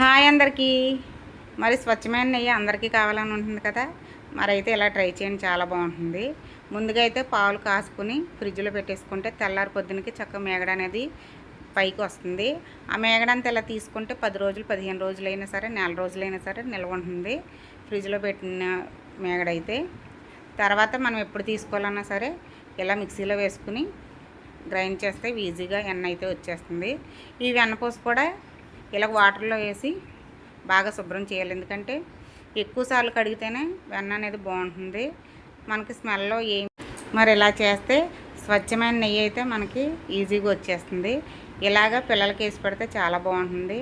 Hi అందరికీ. మరి స్వచ్ఛమైన నెయ్యి అందరికీ కావాలని ఉంటుంది కదా. మరి అయితే ఇలా ట్రై చేయండి చాలా బాగుంటుంది. ముందుగా అయితే పాలు కాసుకుని ఫ్రిడ్జ్లో పెట్టేసుకుంటే తెల్లారి పొద్దునకి చక్క మేగడ అనేది పైకి వస్తుంది. ఆ మేగడంతా ఇలా తీసుకుంటే పది రోజులు పదిహేను రోజులైనా సరే నెల రోజులైనా సరే నిల్వ ఉంటుంది. ఫ్రిడ్జ్లో పెట్టిన మేగడైతే. తర్వాత మనం ఎప్పుడు తీసుకోవాలన్నా సరే ఇలా మిక్సీలో వేసుకుని గ్రైండ్ చేస్తే ఈజీగా ఎన్న అయితే వచ్చేస్తుంది. ఈ వెన్నపూస కూడా ఇలా వాటర్లో వేసి బాగా శుభ్రం చేయాలి. ఎందుకంటే ఎక్కువసార్లు కడిగితేనే వెన్న అనేది బాగుంటుంది. మనకి స్మెల్లో ఏం మరి ఇలా చేస్తే స్వచ్ఛమైన నెయ్యి అయితే మనకి ఈజీగా వచ్చేస్తుంది. ఇలాగ పిల్లలకి వేసి పెడితే చాలా బాగుంటుంది.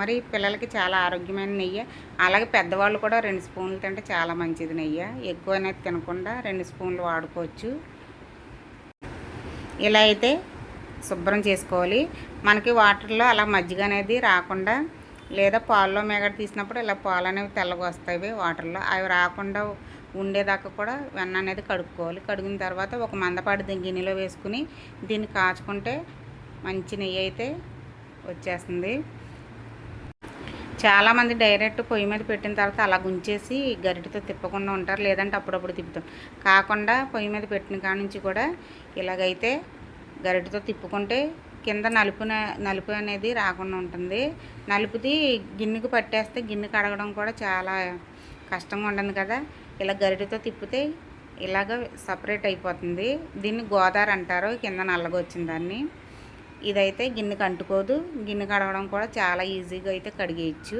మరి పిల్లలకి చాలా ఆరోగ్యమైన నెయ్యి. అలాగే పెద్దవాళ్ళు కూడా రెండు స్పూన్లు తింటే చాలా మంచిది నెయ్యి. ఎక్కువ అనేది తినకుండా రెండు స్పూన్లు వాడుకోవచ్చు. ఇలా అయితే శుభ్రం చేసుకోవాలి. మనకి వాటర్లో అలా మజ్జిగ అనేది రాకుండా లేదా పాల్లో మేగడ తీసినప్పుడు ఇలా పాలు అనేవి తెల్లగా వస్తాయి వాటర్లో. అవి రాకుండా ఉండేదాకా కూడా వెన్న అనేది కడుక్కోవాలి. కడిగిన తర్వాత ఒక మందపాటి గిన్నెలో వేసుకుని దీన్ని కాచుకుంటే మంచి నెయ్యి అయితే వచ్చేస్తుంది. చాలామంది డైరెక్ట్ పొయ్యి మీద పెట్టిన తర్వాత అలా గుంచేసి గరిటతో తిప్పకుండా ఉంటారు. లేదంటే అప్పుడప్పుడు తిప్పుతాం. కాకుండా పొయ్యి మీద పెట్టిన కాడ నుంచి కూడా ఇలాగైతే గరిటతో తిప్పుకుంటే కింద నలుపు నలుపు అనేది రాకుండా ఉంటుంది. నలుపుది గిన్నెకు పట్టేస్తే గిన్నె కడగడం కూడా చాలా కష్టంగా ఉంటుంది కదా. ఇలా గరిటతో తిప్పితే ఇలాగ సపరేట్ అయిపోతుంది. దీన్ని గోదావరి అంటారు. కింద నల్లగా వచ్చిన దాన్ని. ఇదైతే గిన్నెకి అంటుకోదు. గిన్నె కడగడం కూడా చాలా ఈజీగా అయితే కడిగేయచ్చు.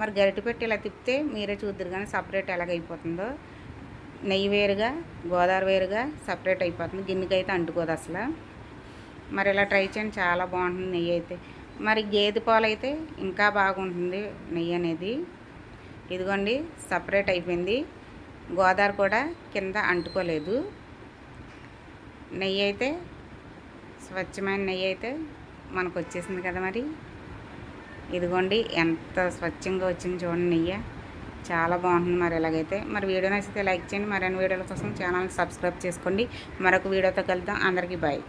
మరి గరిటె పెట్టి ఇలా తిప్పితే మీరే చూద్దరు కానీ సపరేట్ ఎలాగైపోతుందో. నెయ్యి వేరుగా గోదావరి వేరుగా సపరేట్ అయిపోతుంది. గిన్నెకి అయితే అంటుకోదు అసలు. మరి ఇలా ట్రై చేయండి చాలా బాగుంటుంది నెయ్యి అయితే. మరి గేదె పాలు అయితే ఇంకా బాగుంటుంది నెయ్యి అనేది. ఇదిగోండి సపరేట్ అయిపోయింది. గోదావరి కూడా కింద అంటుకోలేదు. నెయ్యి అయితే స్వచ్ఛమైన నెయ్యి అయితే మనకు వచ్చేసింది కదా మరి. ఇదిగోండి ఎంత స్వచ్ఛంగా వచ్చింది చూడండి నెయ్యి. చాలా బాగుంటుంది మరి ఎలాగైతే మరి వీడియో నచ్చితే లైక్ చేయండి. మరిన్ని వీడియోల కోసం ఛానల్ని సబ్స్క్రైబ్ చేసుకోండి. మరొక వీడియోతో కలుద్దాం. అందరికీ బాయ్.